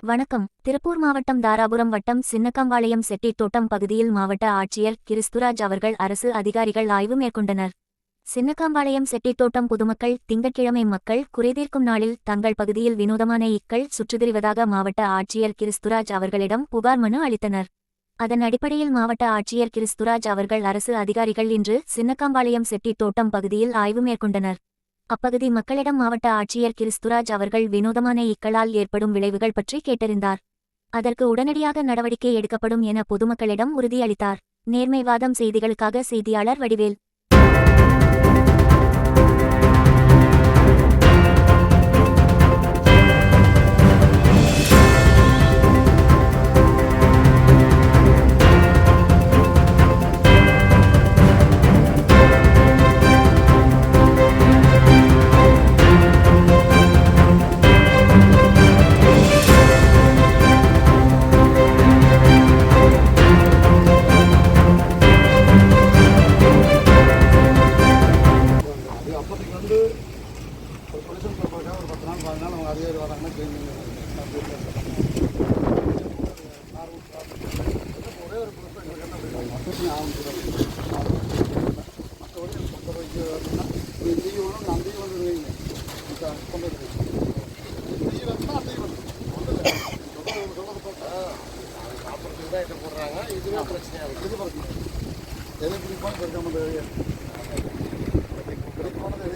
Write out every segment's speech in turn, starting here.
வணக்கம். திருப்பூர் மாவட்டம் தாராபுரம் வட்டம் சின்னக்கம்பாளையம் செட்டித்தோட்டம் பகுதியில் மாவட்ட ஆட்சியர் கிறிஸ்துராஜ் அவர்கள் அரசு அதிகாரிகள் ஆய்வு மேற்கொண்டனர். சின்னக்கம்பாளையம் செட்டித்தோட்டம் பொதுமக்கள் திங்கட்கிழமை மக்கள் குறைதீர்க்கும் நாளில் தங்கள் பகுதியில் வினோதமான இக்கள் சுற்றுதிரிவதாக மாவட்ட ஆட்சியர் கிறிஸ்துராஜ் அவர்களிடம் புகார் மனு அளித்தனர். அதன் அடிப்படையில் மாவட்ட ஆட்சியர் கிறிஸ்துராஜ் அவர்கள் அரசு அதிகாரிகள் இன்று சின்னக்கம்பாளையம் செட்டித்தோட்டம் பகுதியில் ஆய்வு மேற்கொண்டனர். அப்பகுதி மக்களிடம் மாவட்ட ஆட்சியர் கிறிஸ்துராஜ் அவர்கள் வினோதமான இக்களால் ஏற்படும் விளைவுகள் பற்றி கேட்டறிந்தார். அதற்கு உடனடியாக நடவடிக்கை எடுக்கப்படும் என பொதுமக்களிடம் உறுதியளித்தார். நேர்மைவாதம் செய்திகளுக்காக செய்தியாளர் வடிவேல். அதனால் அவங்க அதிகாரி வராங்கன்னா கிளீனிங் ஒரே ஒரு பொருத்தம் எங்களுக்கு என்ன அப்படி மற்றபடி சொந்த பைக்கு வரணும்னா நீ இந்தியும் நான் அந்தையும் வந்து வைங்க இப்போ கொண்டு வந்து இந்தியும் வரணும்னா அந்தையும் வரணும் பார்த்தா சாப்பிட்றதுக்கு தான் இதை போடுறாங்க இதுவே பிரச்சனையாக இருக்குது இது பிரச்சனை எதை பிடிப்பான்னு இருக்க முடியாது? பிடிப்பானது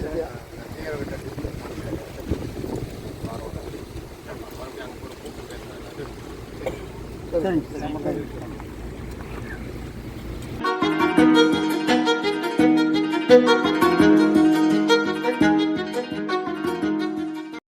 Thank you.